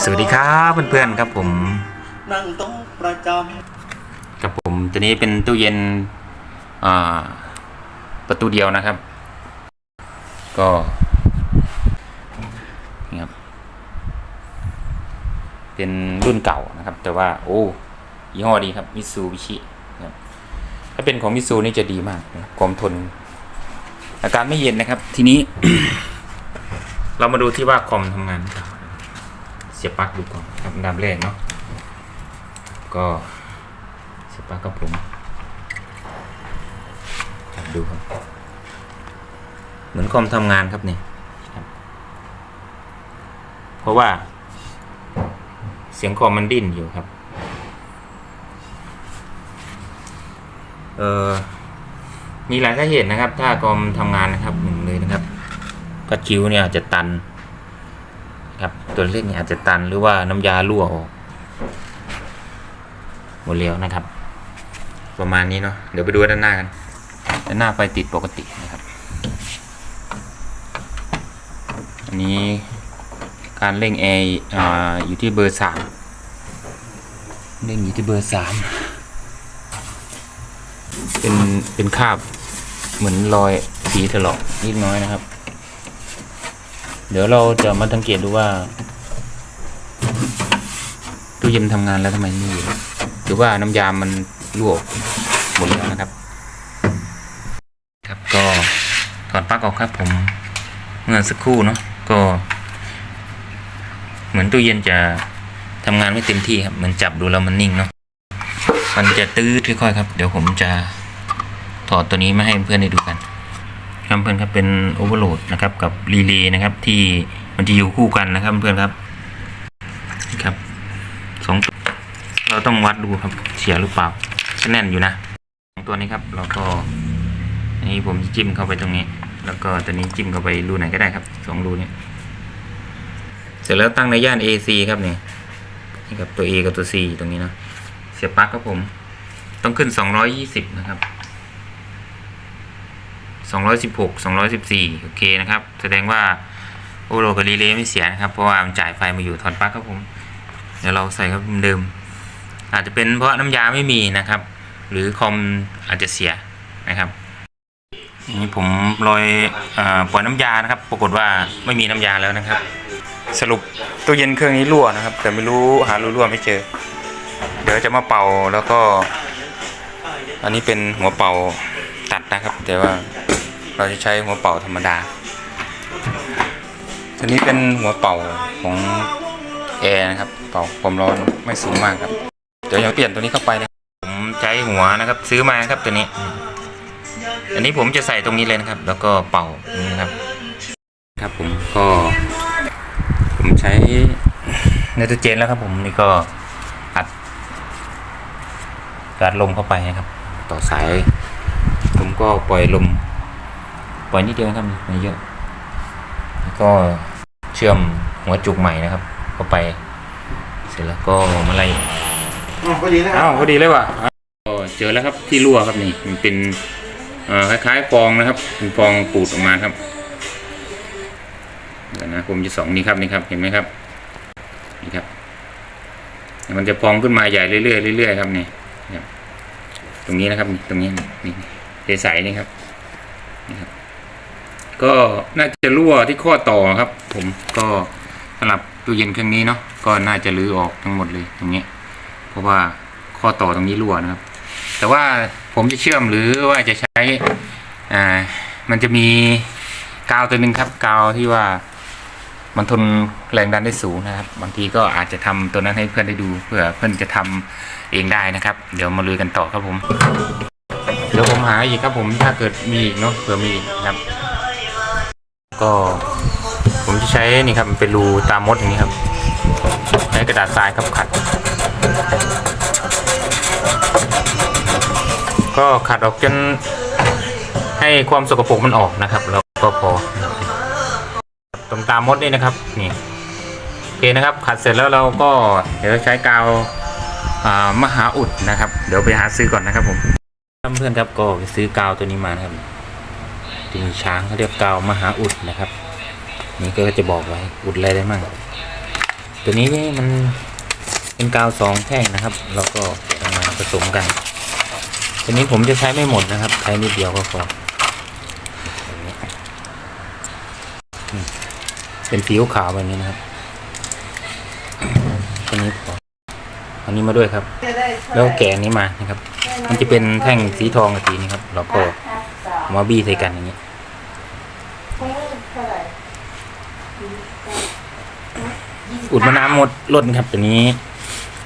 สวัสดีครับเพื่อนๆครับผมนั่งต๊ะประจกับผมตัวนี้เป็นตู้เย็นประตูเดียวนะครับ ก็นี่ครับ เป็นรุ่นเก่านะครับ แต่ว่าโอ้ยี่ห้อดีครับมิซูบิชิถ้าเป็นของมิซูนี่จะดีมากความทน อาการไม่เย็นนะครับ ทีนี้ เรามาดูที่ว่าคอมทำงานหรือเปล่าเสียบปลั๊กดูก่อนครับนดับแรกเนาะก็เสียบปลั๊กกับผมจับดูครับ เหมือนคอมทำงานครับนี่เพราะว่า เสียงคอมมันดิ้นอยู่ครับเออมีหลายสาเหตุนะครับ ถ้าคอมทำงานนะครับหนึ่งเลยนะครับพัดคิ้วเนี่ยจะตัน ตัวเลขเนี่ยอาจจะตันหรือว่าน้ำยารั่วออกหมดแล้วนะครับ ประมาณนี้เนาะเดี๋ยวไปดูด้านหน้ากันด้านหน้าไฟติดปกตินะครับ อันนี้การเร่งแอร์อ่าอยู่ที่เบอร์สามเร่งอยู่ที่เบอร์สามเป็นเป็นคราบเหมือนรอยสีถลอกนิดน้อยนะครับ เดี๋ยวเราจะมาสังเกตดูว่าตู้ เย็นทำงานแล้วทำไมไม่เย็นหรือว่าน้ำยามันรั่วหมดแล้วนะครับ ครับก็ถอดปลั๊กออกครับผมเมื่อสักครู่เนาะก็ เหมือนตู้เย็นจะทำงานไม่เต็มที่ครับเหมือนจับดูแล้วมันนิ่งเนาะมันจะตื้อค่อยๆครับ เดี๋ยวผมจะถอดตัวนี้มาให้เพื่อนได้ดูกันครับเพื่อนครับเป็นโอเวอร์โหลดนะครับกับรีเลย์นะครับที่มันจะอยู่คู่กันนะครับเพื่อนครับนี่ครับสองตัว เราต้องวัดดูครับเสียหรือเปล่าแน่นอยู่นะสองตัวนี้ครับเราก็อันนี้ผมจิ้มเข้าไปตรงนี้ แล้วก็ตัวนี้จิ้มเข้าไปรูไหนก็ได้ครับสองรูนี้เสร็จแล้วตั้งในย่าน AC ครับนี่นี่ครับตัว A กับตัว C ตรงนี้เนาะเสียบปลั๊กครับผม ต้องขึ้น 220 นะครับ 216 214 โอเคนะครับ แสดงว่าโอโรกับรีเลย์ไม่เสียนะครับ เพราะว่ามันจ่ายไฟมาอยู่ถอดปลั๊กครับผม เดี๋ยวเราใส่ครับเหมือนเดิม อาจจะเป็นเพราะน้ำยาไม่มีนะครับ หรือคอมอาจจะเสียนะครับนี่ผมลอยอปล่อยน้ำยานะครับ ปรากฏว่าไม่มีน้ำยาแล้วนะครับ สรุปตู้เย็นเครื่องนี้รั่วนะครับ แต่ไม่รู้หารู้รั่วไม่เจอ เดี๋ยวจะมาเป่าแล้วก็ อันนี้เป็นหัวเป่าตัดนะครับ แต่ว่าเราจะใช้หัวเป่าธรรมดาทีนี้เป็นหัวเป่าของแอร์นะครับ เป่าความร้อนไม่สูงมากครับ ดี๋ยวจะเปลี่ยนตัวนี้เข้าไปนะผมใช้หัวนะครับซื้อมานะครับตัวนี้ อันนี้ผมจะใส่ตรงนี้เลยนะครับ แล้วก็เป่าตรงนี้นะครับ ครับผมก็ ผมใช้ไนโตรเจนแล้วครับ ผมนี่ก็อัดการลมเข้าไปนะครับ ต่อสาย ผมก็ปล่อยลมปล่อยนิดเดียวนะครับไม่เยอะแล้วก็เชื่อมหัวจุกใหม่นะครับ เข้าไป เสร็จแล้วก็มาไล่ำ อ๋อพอดีนะคอ้าวพอดีเลยว่ะก็เจอแล้วครับที่รั่วครับนี่มันเป็นเอ่อคล้ายๆฟองนะครับเป็นฟองปูดออกมาครับเดี๋ยวนะผมจะสองนี่ครับนี่ครับเห็นไหมครับนี่ครับ มันจะพองขึ้นมาใหญ่เรื่อยๆเรื่อยๆครับนี่ครับ ตรงนี้นะครับนี่ตรงนี้นี่ใสๆนี่ครับนี่ครับ ก็น่าจะรั่วที่ข้อต่อครับ ผมก็สำหรับตู้เย็นเครื่องนี้เนาะก็น่าจะรื้อออกทั้งหมดเลยตรงนี้ เพราะว่าข้อต่อตรงนี้รั่วนะครับ แต่ว่าผมจะเชื่อมหรือว่าจะใช้อ่ามันจะมีกาวตัวหนึ่งครับกาวที่ว่ามันทนแรงดันได้สูงนะครับ บางทีก็อาจจะทำตัวนั้นให้เพื่อนได้ดูเพื่อเพื่อนจะทำเองได้นะครับ เดี๋ยวมาลุยกันต่อครับผม เดี๋ยวผมหาอีกครับผมถ้าเกิดมีอีกเนาะเผื่อมีอีกนะครับ ก็ผมจะใช้นี่ครับมันเป็นรูตามมดอย่างนี้ครับใช้กระดาษทรายครับขัด ก็ขัดออกจนให้ความสกปรกมันออกนะครับ แล้วก็พอตรงตามมดนี่นะครับนี่โอเคนะครับ ขัดเสร็จแล้วเราก็เดี๋ยวใช้กาวมหาอุดนะครับ เดี๋ยวไปหาซื้อก่อนนะครับผมเพื่อนครับก็ไปซื้อกาวตัวนี้มานะครับที่มีช้างเขาเรียกกาวมหาอุดนะครับ นี่ก็จะบอกไว้อุดอะไรได้มั่งตัวนี้นี่มัน เป็นกาวสองแท่งนะครับ แล้วก็เอามาผสมกันตัวนี้ผมจะใช้ไม่หมดนะครับ ใช้นิดเดียวก็พออืมเป็นสีขาวๆแบบนี้นะครับตัวนี้พออันนี้มาด้วยครับ แล้วแกะอันนี้มานะครับ มันจะเป็นแท่งสีทองกับสีนี้ครับ แล้วก็เอามาบี้ใส่กันอย่างนี้อุดมะน้ำหมดลดนะครับตัวนี้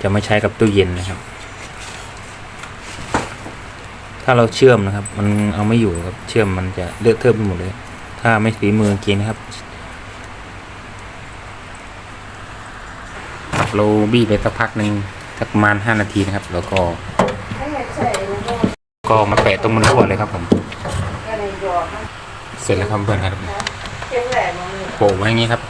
จะไม่ใช้กับตู้เย็นนะครับ ถ้าเราเชื่อมนะครับ มันเอาไม่อยู่ครับ เชื่อมมันจะเลอะเทอะไปหมดเลย ถ้าไม่ฝีมือกินนะครับ เราบี้ไปสักพักหนึ่งสักประมาณห้านาทีนะครับ แล้วก็ ก็มาแปะตรงมันรั่วเลยครับผม เสร็จแล้วครับเพื่อนครับโปะไว้อย่างนี้ครับ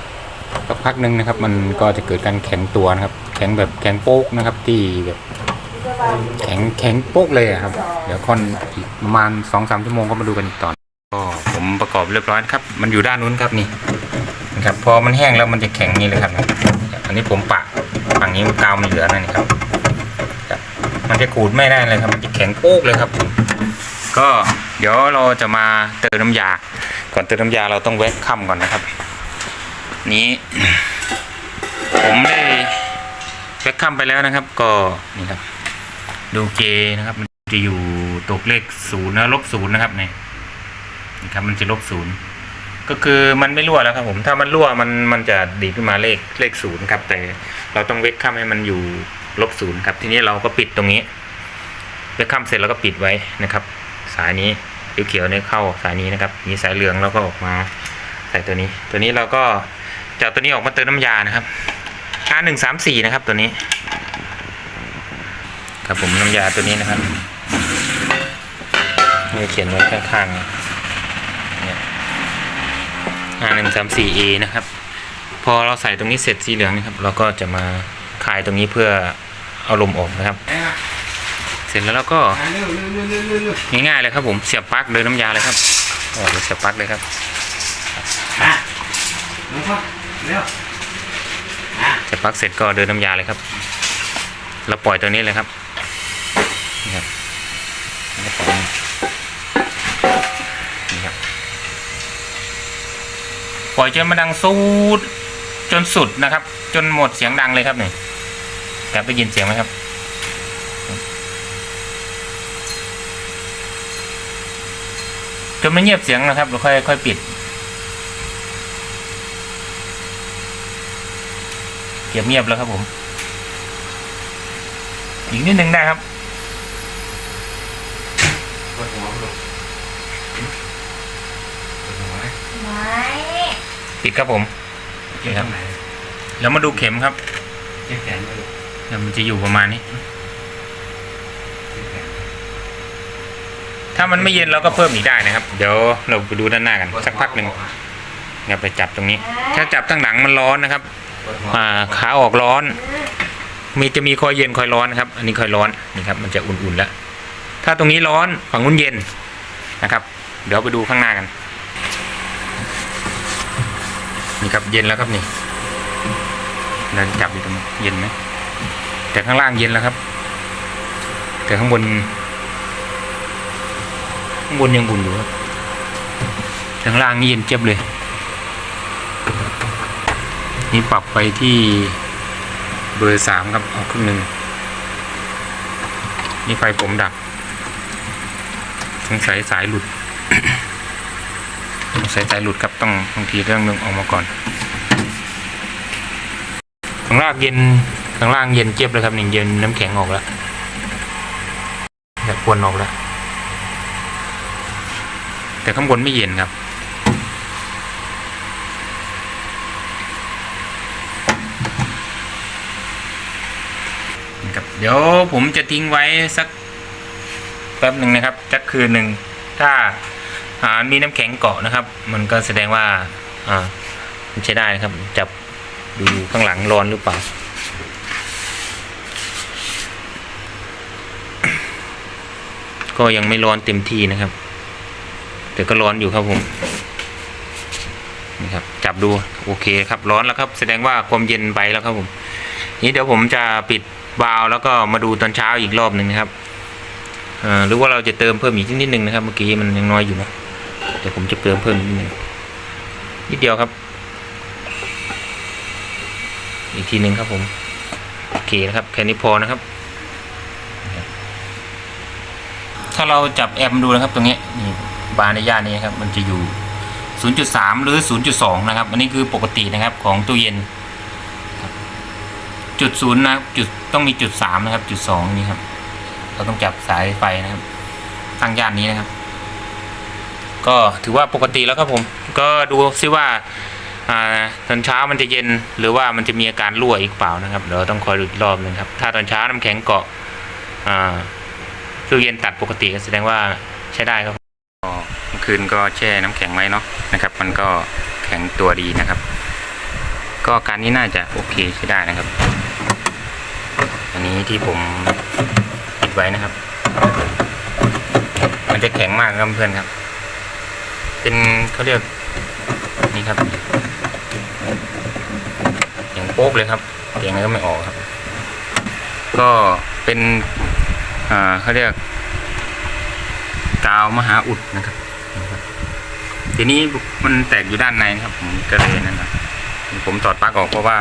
สักพักหนึ่งนะครับ มันก็จะเกิดการแข็งตัวนะครับ แข็งแบบแข็งโป๊กนะครับที่แบบแข็งแข็งโป๊กเลยอะครับ เดี๋ยวค่อนอีกประมาณสองสามชั่วโมงก็มาดูกันอีกตอนก็ผมประกอบเรียบร้อยครับ มันอยู่ด้านนู้นครับนี่นะครับ พอมันแห้งแล้วมันจะแข็งนี่เลยครับ อันนี้ผมปะฝั่งนี้มันกาวมันเหลือนั่นนี่ครับ มันจะขูดไม่ได้เลยครับ มันจะแข็งโป๊กเลยครับ ก็เดี๋ยวเราจะมาเติมน้ำยา ก่อนเติมน้ำยาเราต้องแวะค่ำก่อนนะครับ นี้ ผมได้แวะค่ำไปแล้วนะครับ ก็นี่ครับ ดูเกนะครับ มันจะอยู่ตกเลขศูนย์นะลบศูนย์นะครับนี่นี่ครับ มันจะลบศูนย์ก็คือมันไม่รั่วแล้วครับ ผมถ้ามันรั่วมันมันจะดีดขึ้นมาเลขเลขศูนย์ครับ แต่เราต้องเวกค่ำให้มันอยู่ลบศูนย์ครับ ทีนี้เราก็ปิดตรงนี้เวกค่ำเสร็จแล้วก็ปิดไว้นะครับ สายนี้เขียวๆเนี่ยเข้าสายนี้นะครับ มีสายเหลืองแล้วก็ออกมาใส่ตัวนี้ ตัวนี้เราก็ จะเอาตัวนี้ออกมาเติมน้ำยานะครับ R หนึ่งสามสี่นะครับตัวนี้ ครับผมน้ำยาตัวนี้นะครับนี่เขียนไว้ข้างๆเนี่ย R หนึ่งสามสี่ A นะครับ พอเราใส่ตรงนี้เสร็จสีเหลืองนะครับ เราก็จะมาคลายตรงนี้เพื่อเอาลมออกนะครับ เสร็จแล้วเราก็ง่ายๆเลยครับผมเสียบปลั๊กเดินน้ำยาเลยครับออกเลยเสียบปลั๊กเลยครับเร็ว เสียบปลั๊กเสร็จก็เดินน้ำยาเลยครับ เราปล่อยตัวนี้เลยครับนี่ครับนี่ปล่อยนี่ครับ ปล่อยจนมันดังสูดจนสุดนะครับ จนหมดเสียงดังเลยครับนี่ครับได้ยินเสียงไหมครับจนมันเงียบเสียงนะครับเราค่อยค่อยปิด เก็บเงียบแล้วครับผม อีกนิดนึงได้ครับปวดหัวปวดหัวไหมไม่ปิดครับผมเจ็บตรงไหนแล้วมาดูเข็มครับเจ็บแขนเลยเดี๋ยวมันจะอยู่ประมาณนี้ ถ้ามันไม่เย็นเราก็เพิ่มอีกได้นะครับ เดี๋ยวเราไปดูด้านหน้ากัน สักพักหนึ่งครับไปจับตรงนี้ ถ้าจับตั้งหลังมันร้อนนะครับ อ่าขาออกร้อน มีจะมีคอยเย็นคอยร้อนครับ อันนี้คอยร้อนนี่ครับ มันจะอุ่นๆแล้ว ถ้าตรงนี้ร้อนฝั่งนู้นเย็นนะครับ เดี๋ยวไปดูข้างหน้ากัน นี่ครับเย็นแล้วครับนี่เราจับอยู่ตรงนี้เย็นไหมแต่ข้างล่างเย็นแล้วครับ แต่ข้างบนข้างบนยังอุ่นอยู่ครับข้างล่างนี่เย็นเจี๊ยบเลย นี่ปรับไปที่เบอร์สามครับเอาครึ่งหนึ่งนี่ไฟผมดับสงสัยสายหลุดสงสัยสายหลุดครับต้องบางทีเรื่องนึงออกมาก่อนข้างล่างเย็นข้างล่างเย็นเจี๊ยบเลยครับหนี่งเย็นน้ำแข็งออกแล้วแบบควนออกแล้วแต่ข้างบนไม่เย็นครับ นะครับ เดี๋ยวผมจะทิ้งไว้สักแป๊บหนึ่งนะครับสักคืนหนึ่งถ้าอ่ามีน้ำแข็งเกาะนะครับ มันก็แสดงว่าอ่ามันใช้ได้นะครับ จับดูข้างหลังร้อนหรือเปล่าก็ยังไม่ร้อนเต็มที่นะครับ แต่ก็ร้อนอยู่ครับผมนี่ครับ จับดูโอเคครับร้อนแล้วครับ แสดงว่าความเย็นไปแล้วครับผม นี่เดี๋ยวผมจะปิด วาล์วแล้วก็มาดูตอนเช้าอีกรอบหนึ่งนะครับหรือว่าเราจะเติมเพิ่มอีกนิดนึงนะครับ เมื่อกี้มันยังน้อยอยู่นะเดี๋ยวผมจะเติมเพิ่มนิดนึงนิดเดียวครับ อีกทีหนึ่งครับผมโอเคนะครับแค่นี้พอนะครับ ถ้าเราจับแอมดูนะครับตรงนี้นี่บาร์ในย่านนี้ครับ มันจะอยู่ 0.3 หรือ 0.2 นะครับ อันนี้คือปกตินะครับของตู้เย็น จุดศูนย์นะครับจุดต้องมีจุดสามนะครับ จุดสองนี่ครับ เราต้องจับสายไฟนะครับตั้งย่านนี้นะครับ ก็ถือว่าปกติแล้วครับผม ก็ดูซิว่าอตอนเช้ามันจะเย็นหรือว่ามันจะมีอาการรั่วอีกเปล่านะครับเดี๋ยวต้องคอยดูอีกรอบนึงครับ ถ้าตอนเช้าน้ำแข็งเกาะอ่าตู้เย็นตัดปกติก็แสดงว่าใช้ได้ครับเมื่อคืนก็แช่น้ำแข็งไว้เนาะนะครับ มันก็แข็งตัวดีนะครับ ก็การนี้น่าจะโอเคใช้ได้นะครับ นี้ที่ผมปิดไว้นะครับ มันจะแข็งมากครับเพื่อนครับ เป็นเขาเรียกนี่ครับอย่างโป๊กเลยครับเสียงอะไรก็ไม่ออกครับ ก็เป็นอ่าเขาเรียกกาวมหาอุดนะครับ ทีนี้มันแตกอยู่ด้านในครับผมก็เลยนั่นนะผมถอดปลั๊กออกเพราะว่า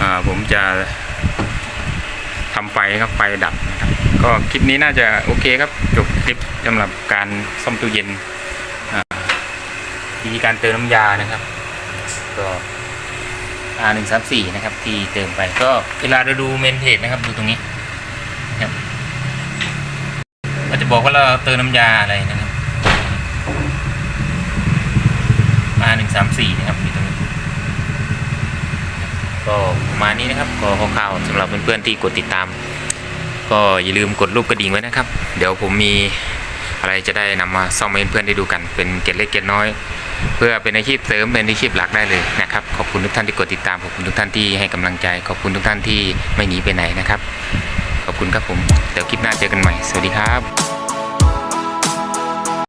อ่าผมจะ ทำไฟครับไฟดับนะครับก็คลิปนี้น่าจะโอเคครับจบคลิปสำหรับการซ่อมตู้เย็นอ่าวิธีการเติมน้ำยานะครับ ก็ R หนึ่งสามสี่นะครับที่เติมไปก็เวลาเราดูเมนเพจนะครับดูตรงนี้ครับก็จะบอกว่าเราเติมน้ำยาอะไรนะครับ R หนึ่งสามสี่นะครับ ก็ประมาณนี้นะครับก็คร่าวๆสำหรับเพื่อนๆที่กดติดตาม ก็อย่าลืมกดรูปกระดิ่งไว้นะครับ เดี๋ยวผมมีอะไรจะได้นำมาซ่อมให้เพื่อนๆได้ดูกัน เป็นเกร็ดเล็กเกร็ดน้อย เพื่อเป็นอาชีพเสริมเป็นอาชีพหลักได้เลยนะครับขอบคุณทุกท่านที่กดติดตามขอบคุณทุกท่านที่ให้กำลังใจ ขอบคุณทุกท่านที่ไม่หนีไปไหนนะครับขอบคุณครับผมเดี๋ยวคลิปหน้าเจอกันใหม่สวัสดีครับ